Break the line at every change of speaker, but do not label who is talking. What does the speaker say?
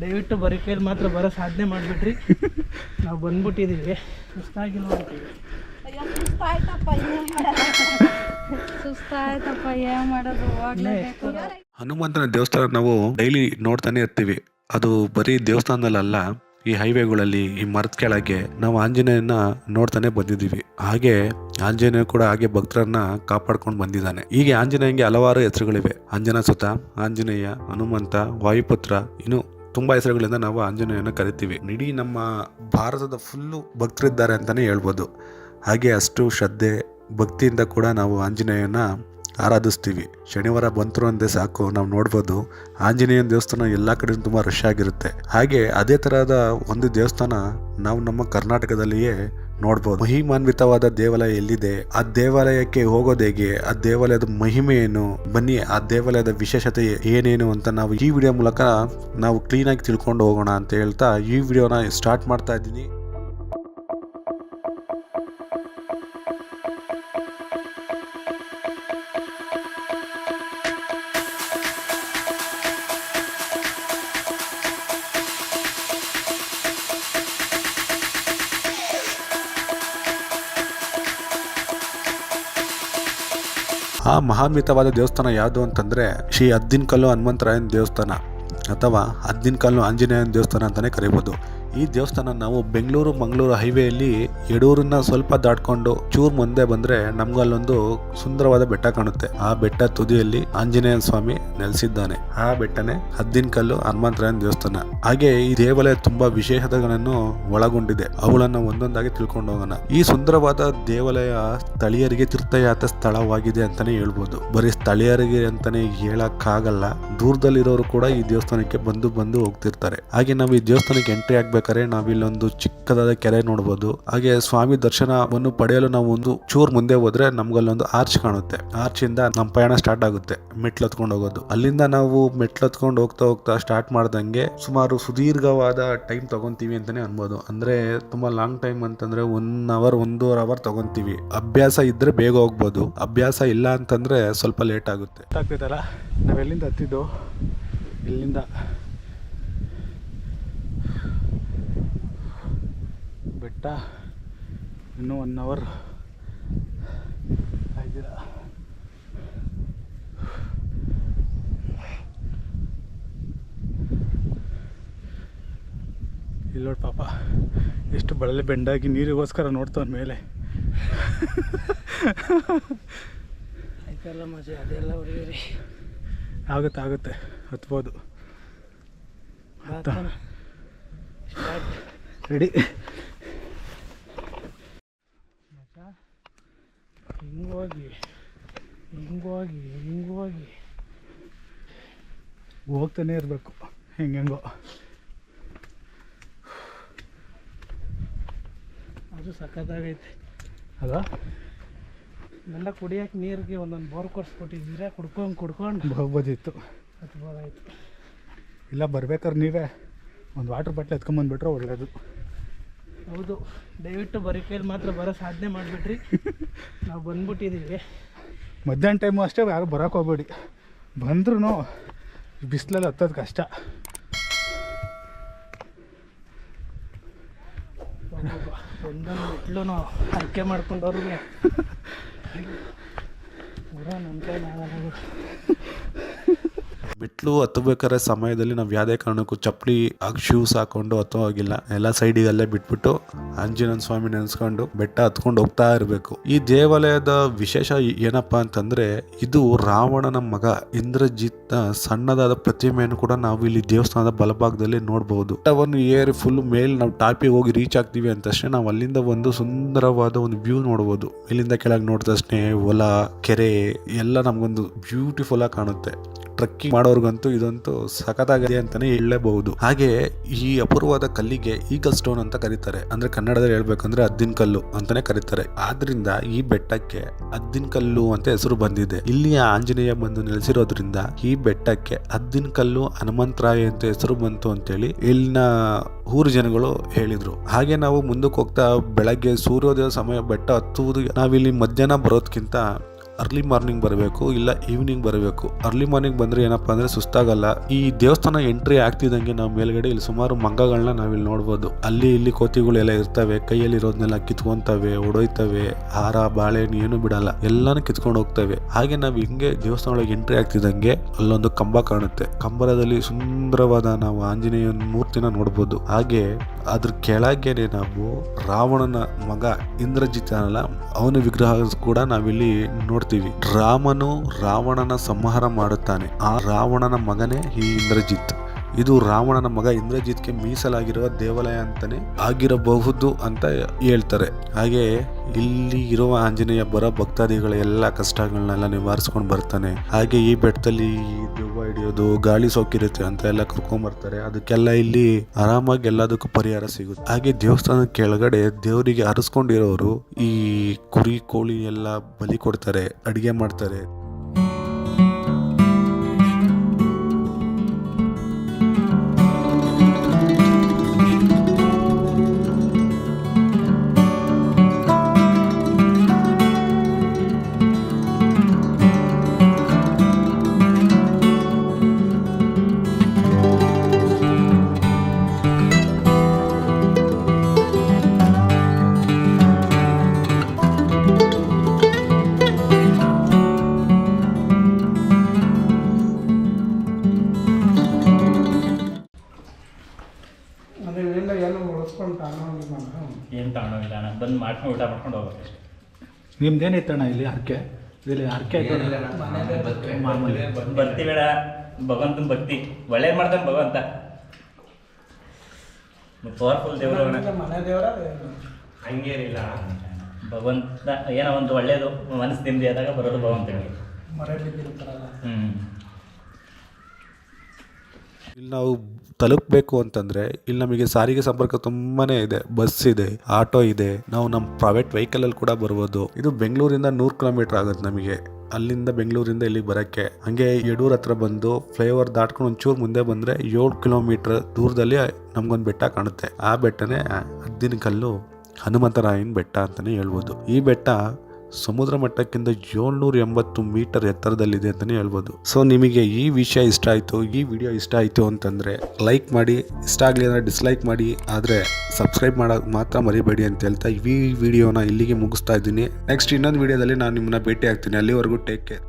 ದಯವಿಟ್ಟು ಬರೀ ಕೈಲಿ ಮಾತ್ರ ಬರೋ ಸಾಧನೆ ಮಾಡಿಬಿಟ್ರಿ. ನಾವು ಬಂದ್ಬಿಟ್ಟಿದ್ದೀವಿ ಸುಸ್ತಾಗಿಲ್ಲ ಅಂತೀವಿ
ಸುಸ್ತಾಯ್ತಪ್ಪ ಏನ್ ಮಾಡೋದು? ಹೋಗ್ಲೇಬೇಕು.
ಹನುಮಂತನ ದೇವಸ್ಥಾನ ನಾವು ಡೈಲಿ ನೋಡ್ತಾನೆ ಇರ್ತೀವಿ. ಅದು ಬರೀ ದೇವಸ್ಥಾನದಲ್ಲ ಈ ಹೈವೇಗಳಲ್ಲಿ, ಈ ಮರದ ಕೆಳಗೆ ನಾವು ಆಂಜನೇಯನ ನೋಡ್ತಾನೆ ಬಂದಿದ್ದೀವಿ. ಹಾಗೆ ಆಂಜನೇಯ ಕೂಡ ಹಾಗೆ ಭಕ್ತರನ್ನ ಕಾಪಾಡ್ಕೊಂಡು ಬಂದಿದ್ದಾನೆ. ಹೀಗೆ ಆಂಜನೇಯಂಗೆ ಹಲವಾರು ಹೆಸರುಗಳಿವೆ. ಅಂಜನಾ ಸುತ ಆಂಜನೇಯ, ಹನುಮಂತ, ವಾಯುಪುತ್ರ, ಇನ್ನು ತುಂಬಾ ಹೆಸರುಗಳಿಂದ ನಾವು ಆಂಜನೇಯನ ಕರಿತೀವಿ. ಇಡೀ ನಮ್ಮ ಭಾರತದ ಫುಲ್ಲು ಭಕ್ತರಿದ್ದಾರೆ ಅಂತಾನೆ ಹೇಳ್ಬೋದು. ಹಾಗೆ ಅಷ್ಟು ಶ್ರದ್ಧೆ, ಭಕ್ತಿಯಿಂದ ಕೂಡ ನಾವು ಆಂಜನೇಯನ ಆರಾಧಿಸ್ತೀವಿ. ಶನಿವಾರ ಬಂತರು ಅಂದೆ ಸಾಕು, ನಾವು ನೋಡ್ಬೋದು. ಆಂಜನೇಯನ ದೇವಸ್ಥಾನ ಎಲ್ಲ ಕಡೆ ತುಂಬ ರಶ್ ಆಗಿರುತ್ತೆ. ಹಾಗೆ ಅದೇ ತರಹದ ಒಂದು ದೇವಸ್ಥಾನ ನಾವು ನಮ್ಮ ಕರ್ನಾಟಕದಲ್ಲಿಯೇ ನೋಡ್ಬೋದು. ಮಹಿಮಾನ್ವಿತವಾದ ದೇವಾಲಯ ಎಲ್ಲಿದೆ? ಆ ದೇವಾಲಯಕ್ಕೆ ಹೋಗೋದು ಹೇಗೆ? ಆ ದೇವಾಲಯದ ಮಹಿಮೆ ಏನು? ಬನ್ನಿ, ಆ ದೇವಾಲಯದ ವಿಶೇಷತೆ ಏನೇನು ಅಂತ ನಾವು ಈ ವಿಡಿಯೋ ಮೂಲಕ ನಾವು ಕ್ಲೀನಾಗಿ ತಿಳ್ಕೊಂಡು ಹೋಗೋಣ ಅಂತ ಹೇಳ್ತಾ ಈ ವಿಡಿಯೋನ ಸ್ಟಾರ್ಟ್ ಮಾಡ್ತಾ ಇದ್ದೀನಿ. ಆ ಮಹಾನ್ವಿತವಾದ ದೇವಸ್ಥಾನ ಯಾವುದು ಅಂತಂದರೆ ಶ್ರೀ ಅದ್ದಿನಕಲ್ಲು ಹನುಮಂತರಾಯನ ದೇವಸ್ಥಾನ ಅಥವಾ ಅದ್ದಿನಕಲ್ಲು ಆಂಜನೇಯನ ದೇವಸ್ಥಾನ ಅಂತಲೇ ಕರಿಬೋದು. ಈ ದೇವಸ್ಥಾನ ನಾವು ಬೆಂಗಳೂರು ಮಂಗಳೂರು ಹೈವೇಯಲ್ಲಿ ಯಡೂರನ್ನ ಸ್ವಲ್ಪ ದಾಟ್ಕೊಂಡು ಚೂರ್ ಮುಂದೆ ಬಂದ್ರೆ ನಮ್ಗೆ ಅಲ್ಲೊಂದು ಸುಂದರವಾದ ಬೆಟ್ಟ ಕಾಣುತ್ತೆ. ಆ ಬೆಟ್ಟ ತುದಿಯಲ್ಲಿ ಆಂಜನೇಯ ಸ್ವಾಮಿ ನೆಲೆಸಿದ್ದಾನೆ. ಆ ಬೆಟ್ಟನೇ ಹದ್ದಿನಕಲ್ಲು ಹನುಮಂತರಾಯನ ದೇವಸ್ಥಾನ. ಹಾಗೆ ಈ ದೇವಾಲಯ ತುಂಬಾ ವಿಶೇಷತೆಗಳನ್ನು ಒಳಗೊಂಡಿದೆ. ಅವುಗಳನ್ನ ಒಂದೊಂದಾಗಿ ತಿಳ್ಕೊಂಡು ಹೋಗೋಣ. ಈ ಸುಂದರವಾದ ದೇವಾಲಯ ಸ್ಥಳೀಯರಿಗೆ ತೀರ್ಥಯಾತ್ರೆ ಸ್ಥಳವಾಗಿದೆ ಅಂತಾನೆ ಹೇಳ್ಬೋದು. ಬರೀ ಸ್ಥಳೀಯರಿಗೆ ಅಂತಾನೆ ಹೇಳಕ್ಕಾಗಲ್ಲ. ದೂರದಲ್ಲಿರೋರು ಕೂಡ ಈ ದೇವಸ್ಥಾನಕ್ಕೆ ಬಂದು ಬಂದು ಹೋಗ್ತಿರ್ತಾರೆ. ಹಾಗೆ ನಾವು ಈ ದೇವಸ್ಥಾನಕ್ಕೆ ಎಂಟ್ರಿ ಆಗ್ಬೇಕಾದ್ರೆ ನಾವಿಲ್ಲೊಂದು ಚಿಕ್ಕದಾದ ಕೆರೆ ನೋಡ್ಬೋದು. ಹಾಗೆ ಸ್ವಾಮಿ ದರ್ಶನವನ್ನು ಪಡೆಯಲು ನಾವು ಒಂದು ಚೂರ್ ಮುಂದೆ ಹೋದ್ರೆ ನಮ್ಗಲ್ಲೊಂದು ಆರ್ಚ್ ಕಾಣುತ್ತೆ. ಆರ್ಚ್ ಇಂದ ನಮ್ಮ ಪಯಣ ಸ್ಟಾರ್ಟ್ ಆಗುತ್ತೆ, ಮೆಟ್ಲು ಹತ್ಕೊಂಡು ಹೋಗೋದು. ಅಲ್ಲಿಂದ ನಾವು ಮೆಟ್ಲು ಹತ್ಕೊಂಡು ಹೋಗ್ತಾ ಹೋಗ್ತಾ ಸ್ಟಾರ್ಟ್ ಮಾಡ್ದಂಗೆ ಸುಮಾರು ಸುದೀರ್ಘವಾದ ಟೈಮ್ ತಗೊಂತೀವಿ ಅಂತಾನೆ ಅನ್ಬೋದು. ಅಂದ್ರೆ ತುಂಬಾ ಲಾಂಗ್ ಟೈಮ್ ಅಂತಂದ್ರೆ ಒನ್ ಅವರ್, ಒಂದೂವರೆ ಅವರ್ ತಗೊಂತೀವಿ. ಅಭ್ಯಾಸ ಇದ್ರೆ ಬೇಗ ಹೋಗ್ಬೋದು. ಅಭ್ಯಾಸ ಇಲ್ಲ ಅಂತಂದ್ರೆ ಸ್ವಲ್ಪ ಲೇಟ್ ಆಗುತ್ತೆ.
ನಾವೆಲ್ಲಿಂದ ಹತ್ತಿದ್ದು? ಇಲ್ಲಿಂದ. ಬೆಟ್ಟ ಇನ್ನೂ ಒನ್ ಅವರ್ ಆಗಿಲ್ಲ ಇಲ್ಲಿ ನೋಡಿ ಪಾಪ ಎಷ್ಟು ಬಳಲೆ ಬೆಂಡಾಗಿ ನೀರಿಗೋಸ್ಕರ ನೋಡ್ತಾವ ಮೇಲೆ.
ಆಯ್ತಲ್ಲ ಮಜಾ ಅದೆಲ್ಲ ಹೊಡೆಯಿರಿ
ಆಗುತ್ತೆ ಆಗುತ್ತೆ ಹತ್ಬೋದು. ರೆಡಿ.
ಹಿಂಗೋಗಿ ಹಿಂಗೋಗಿ ಹಿಂಗೋಗಿ
ಹೋಗ್ತಾನೆ ಇರಬೇಕು ಹೆಂಗೆಂಗೋ
ಅದು ಸಖತ್ತಾಗೈತೆ
ಅಲ್ಲ
ಎಲ್ಲ ಕುಡಿಯೋಕೆ ನೀರಿಗೆ ಒಂದೊಂದು ಬೋರ್ ಕೊಡ್ಸ್ಕೊಟ್ಟಿದ್ದೀರಾ ಕುಡ್ಕೊಂಡು ಕುಡ್ಕೊಂಡು
ಹೋಗ್ಬೋದಿತ್ತು
ಹತ್ಬೋದಾಯ್ತು.
ಇಲ್ಲ ಬರ್ಬೇಕಾದ್ರೆ ನೀವೇ. ಒಂದು ವಾಟ್ರ್ ಬಾಟ್ಲ್ ಎತ್ಕೊಂಬಂದ್ಬಿಟ್ರೆ ಒಳ್ಳೇದು.
ಹೌದು. ದಯವಿಟ್ಟು ಬರೀ ಕೈಲಿ ಮಾತ್ರ ಬರೋ ಸಾಧನೆ ಮಾಡಿಬಿಟ್ರಿ. ನಾವು ಬಂದ್ಬಿಟ್ಟಿದ್ದೀವಿ
ಮಧ್ಯಾಹ್ನ ಟೈಮು ಅಷ್ಟೇ ಯಾರು ಬರೋಕೆ ಹೋಗ್ಬೇಡಿ. ಬಂದ್ರೂ ಬಿಸಿಲಲ್ಲಿ ಹತ್ತೋದು ಕಷ್ಟ.
ಒಂದೊಂದು ಮೆಟ್ಲು ಆಯ್ಕೆ ಮಾಡ್ಕೊಂಡವ್ರಿಗೆ. ಪೂರ ನಮ್ಮ ಕೈಲಿ ಆಗಲ್ಲ
ಮೆಟ್ಲು ಹತ್ತಬೇಕಾದ್ರೆ ಸಮಯದಲ್ಲಿ ನಾವು ಯಾವುದೇ ಕಾರಣಕ್ಕೂ ಚಪ್ಪಲಿ ಆಗಿ ಶೂಸ್ ಹಾಕೊಂಡು ಹತ್ತೋ ಹೋಗಿಲ್ಲ. ಎಲ್ಲ ಸೈಡಿಗಲ್ಲೇ ಬಿಟ್ಬಿಟ್ಟು ಆಂಜನೇಯ ಸ್ವಾಮಿ ನೆನೆಸ್ಕೊಂಡು ಬೆಟ್ಟ ಹತ್ಕೊಂಡು ಹೋಗ್ತಾ ಇರಬೇಕು. ಈ ದೇವಾಲಯದ ವಿಶೇಷ ಏನಪ್ಪ ಅಂತಂದ್ರೆ ಇದು ರಾವಣನ ಮಗ ಇಂದ್ರಜಿತ್ ಸಣ್ಣದಾದ ಪ್ರತಿಮೆಯನ್ನು ಕೂಡ ನಾವು ಇಲ್ಲಿ ದೇವಸ್ಥಾನದ ಬಲಭಾಗದಲ್ಲಿ ನೋಡಬಹುದು ಬೆಟ್ಟವನ್ನು ಏರಿ ಫುಲ್ ಮೇಲ್ ನಾವು ಟಾಪಿಗೆ ಹೋಗಿ ರೀಚ್ ಆಗ್ತೀವಿ ಅಂತ ತಕ್ಷಣ ನಾವು ಅಲ್ಲಿಂದ ಒಂದು ಸುಂದರವಾದ ಒಂದು ವ್ಯೂ ನೋಡಬಹುದು ಇಲ್ಲಿಂದ ಕೆಳಗೆ ನೋಡಿದ ತಕ್ಷಣ ಹೊಲ, ಕೆರೆ ಎಲ್ಲ ನಮಗೊಂದು ಬ್ಯೂಟಿಫುಲ್ ಆಗಿ ಕಾಣುತ್ತೆ. ಟ್ರಕ್ಕಿಂಗ್ ಮಾಡೋರ್ಗಂತೂ ಇದಂತೂ ಸಖತ್ತಾಗಿದೆ ಅಂತಾನೆ ಹೇಳಲೇಬಹುದು ಹಾಗೆ ಈ ಅಪೂರ್ವವಾದ ಕಲ್ಲಿಗೆ ಈಗಲ್ ಸ್ಟೋನ್ ಅಂತ ಕರೀತಾರೆ. ಅಂದ್ರೆ ಕನ್ನಡದಲ್ಲಿ ಹೇಳ್ಬೇಕಂದ್ರೆ ಅದ್ದಿನ ಕಲ್ಲು ಅಂತಾನೆ ಕರೀತಾರೆ. ಆದ್ರಿಂದ ಈ ಬೆಟ್ಟಕ್ಕೆ ಅದ್ದಿನ ಕಲ್ಲು ಅಂತ ಹೆಸರು ಬಂದಿದೆ. ಇಲ್ಲಿಯ ಆಂಜನೇಯ ಬಂದು ನೆಲೆಸಿರೋದ್ರಿಂದ ಈ ಬೆಟ್ಟಕ್ಕೆ ಅದ್ದಿನ ಕಲ್ಲು ಹನುಮಂತರಾಯ ಅಂತ ಹೆಸರು ಬಂತು ಅಂತೇಳಿ ಇಲ್ಲಿನ ಊರು ಜನಗಳು ಹೇಳಿದ್ರು. ಹಾಗೆ ನಾವು ಮುಂದಕ್ಕೆ ಹೋಗ್ತಾ ಬೆಳಗ್ಗೆ ಸೂರ್ಯೋದಯ ಸಮಯ ಬೆಟ್ಟ ಹತ್ತುವುದು ನಾವಿಲ್ಲಿ ಮಧ್ಯಾಹ್ನ ಬರೋದ್ಕಿಂತ ಅರ್ಲಿ ಮಾರ್ನಿಂಗ್ ಬರಬೇಕು ಇಲ್ಲ ಈವ್ನಿಂಗ್ ಬರಬೇಕು. ಅರ್ಲಿ ಮಾರ್ನಿಂಗ್ ಬಂದ್ರೆ ಏನಪ್ಪಾ ಅಂದ್ರೆ ಸುಸ್ತಾಗಲ್ಲ. ಈ ದೇವಸ್ಥಾನ ಎಂಟ್ರಿ ಆಗ್ತಿದ್ದಂಗೆ ನಾವು ಮೇಲ್ಗಡೆ ಇಲ್ಲಿ ಸುಮಾರು ಮಂಗಗಳನ್ನ ನಾವಿಲ್ಲಿ ನೋಡ್ಬೋದು. ಅಲ್ಲಿ ಇಲ್ಲಿ ಕೋತಿಗಳು ಎಲ್ಲ ಇರ್ತವೆ, ಕೈಯಲ್ಲಿ ಇರೋದನ್ನೆಲ್ಲ ಕಿತ್ಕೊಂತವೆ ಒಡೋಯ್ತವೆ ಹಾರ, ಬಾಳೆ, ಏನು ಬಿಡಲ್ಲ. ಎಲ್ಲಾನು ಕಿತ್ಕೊಂಡು ಹೋಗ್ತವೆ. ಹಾಗೆ ನಾವು ಹಿಂಗೆ ದೇವಸ್ಥಾನ ಒಳಗೆ ಎಂಟ್ರಿ ಆಗ್ತಿದ್ದಂಗೆ ಅಲ್ಲೊಂದು ಕಂಬ ಕಾಣುತ್ತೆ. ಕಂಬರದಲ್ಲಿ ಸುಂದರವಾದ ನಾವು ಆಂಜನೇಯನ ಮೂರ್ತಿನ ನೋಡ್ಬೋದು. ಹಾಗೆ ಅದ್ರ ಕೆಳಗೇನೆ ನಾವು ರಾವಣನ ಮಗ ಇಂದ್ರಜಿತ್ ಅನ್ನಲ್ಲ, ಅವನ ವಿಗ್ರಹ ಕೂಡ ನಾವಿಲ್ಲಿ ನೋಡ್ತೀವಿ ರಾಮನು ರಾವಣನ ಸಂಹಾರ ಮಾಡುತ್ತಾನೆ. ಆ ರಾವಣನ ಮಗನೇ ಈ ಇಂದ್ರಜಿತ್. ಇದು ರಾವಣನ ಮಗ ಇಂದ್ರಜಿತ್ಗೆ ಮೀಸಲಾಗಿರುವ ದೇವಾಲಯ ಅಂತಾನೆ ಆಗಿರಬಹುದು ಅಂತ ಹೇಳ್ತಾರೆ. ಹಾಗೆ ಇಲ್ಲಿ ಇರುವ ಆಂಜನೇಯ ಬರ ಭಕ್ತಾದಿಗಳ ಎಲ್ಲ ಕಷ್ಟಗಳನ್ನೆಲ್ಲ ನಿವಾರಿಸ್ಕೊಂಡು ಬರ್ತಾನೆ. ಹಾಗೆ ಈ ಬೆಟ್ಟದಲ್ಲಿ ದೆವ್ವ ಹಿಡಿಯೋದು, ಗಾಳಿ ಸೋಕಿರುತ್ತೆ ಅಂತ ಎಲ್ಲ ಕರ್ಕೊಂಡ್ ಬರ್ತಾರೆ ಅದಕ್ಕೆಲ್ಲ ಇಲ್ಲಿ ಆರಾಮಾಗಿ ಎಲ್ಲದಕ್ಕೂ ಪರಿಹಾರ ಸಿಗುತ್ತೆ. ಹಾಗೆ ದೇವಸ್ಥಾನದ ಕೆಳಗಡೆ ದೇವರಿಗೆ ಹರಿಸ್ಕೊಂಡಿರೋರು ಈ ಕುರಿ, ಕೋಳಿ ಎಲ್ಲ ಬಲಿ ಕೊಡ್ತಾರೆ, ಅಡಿಗೆ ಮಾಡ್ತಾರೆ.
ಅಂದ್ರೆ ಇಲ್ಲಿಂದ ಏನು ಉಳಿಸ್ಕೊಂಡು ತಾನು
ಏನು ತಗೊಂಡೋಗಿಲ್ಲ ನಾನು ಬಂದು ಮಾಡ್ಕೊಂಡು ಊಟ ಮಾಡ್ಕೊಂಡು ಹೋಗ್ಬೇಕು ಅಷ್ಟೇ.
ಅಣ್ಣ ಇಲ್ಲಿ ಹರಕೆ? ಇಲ್ಲಿ ಹರಕೆ ಮಾಮೂಲಿ.
ಭಕ್ತಿ ಬೇಡ ಭಗವಂತನ ಭಕ್ತಿ. ಒಳ್ಳೇದು ಮಾಡ್ತಾನೆ ಭಗವಂತ. ಪವರ್ಫುಲ್ ದೇವರು
ಮನೆ ದೇವರ
ಹಂಗೇನಿಲ್ಲ ಭಗವಂತ ಏನೋ ಒಂದು ಒಳ್ಳೇದು ಮನಸ್ಸು ನೆಮ್ಮದಿ ಆದಾಗ ಬರೋದು ಭಗವಂತನಿಗೆ.
ಹ್ಮ್. ಬಿದ್ದಿರ್ತಾರಲ್ಲ
ಹ್ಞೂ
ಇಲ್ಲಿ ನಾವು ತಲುಪಬೇಕು ಅಂತಂದ್ರೆ ಇಲ್ಲಿ ನಮಗೆ ಸಾರಿಗೆ ಸಂಪರ್ಕ ತುಂಬಾನೇ ಇದೆ ಬಸ್ ಇದೆ ಆಟೋ ಇದೆ. ನಾವು ನಮ್ಮ ಪ್ರೈವೇಟ್ ವೆಹಿಕಲ್ ಅಲ್ಲಿ ಕೂಡ ಬರ್ಬೋದು. ಇದು ಬೆಂಗಳೂರಿಂದ ನೂರು ಕಿಲೋಮೀಟರ್ ಆಗುತ್ತೆ ನಮಗೆ. ಅಲ್ಲಿಂದ ಬೆಂಗಳೂರಿಂದ ಇಲ್ಲಿ ಬರೋಕ್ಕೆ. ಹಂಗೆ ಯಡೂರ್ ಹತ್ರ ಬಂದು ಫ್ಲೈಓವರ್ ದಾಟ್ಕೊಂಡು ಒಂಚೂರು ಮುಂದೆ ಬಂದರೆ ಏಳು ಕಿಲೋಮೀಟರ್ ದೂರದಲ್ಲಿ ನಮ್ಗೊಂದು ಬೆಟ್ಟ ಕಾಣುತ್ತೆ. ಆ ಬೆಟ್ಟನೇ ಹದ್ದಿನ ಕಲ್ಲು ಹನುಮಂತರಾಯನ ಬೆಟ್ಟ ಅಂತಲೇ ಹೇಳ್ಬೋದು. ಈ ಬೆಟ್ಟ ಸಮುದ್ರ ಮಟ್ಟಕ್ಕಿಂತ ಏಳ್ನೂರ ಎಂಬತ್ತು ಮೀಟರ್ ಎತ್ತರದಲ್ಲಿದೆ ಅಂತಲೇ ಹೇಳ್ಬೋದು. ಸೊ ನಿಮಗೆ ಈ ವಿಷಯ ಇಷ್ಟ ಆಯಿತು, ಈ ವಿಡಿಯೋ ಇಷ್ಟ ಆಯಿತು ಅಂತಂದರೆ ಲೈಕ್ ಮಾಡಿ, ಇಷ್ಟ ಆಗಲಿ ಅಂದರೆ ಡಿಸ್ಲೈಕ್ ಮಾಡಿ, ಆದರೆ ಸಬ್ಸ್ಕ್ರೈಬ್ ಮಾಡೋಕೆ ಮಾತ್ರ ಮರಿಬೇಡಿ ಅಂತ ಹೇಳ್ತಾ ಈ ವಿಡಿಯೋನ ಇಲ್ಲಿಗೆ ಮುಗಿಸ್ತಾ ಇದ್ದೀನಿ. ನೆಕ್ಸ್ಟ್ ಇನ್ನೊಂದು ವಿಡಿಯೋದಲ್ಲಿ ನಾನು ನಿಮ್ಮನ್ನ ಭೇಟಿ ಆಗ್ತೀನಿ. ಅಲ್ಲಿವರೆಗೂ ಟೇಕ್ ಕೇರ್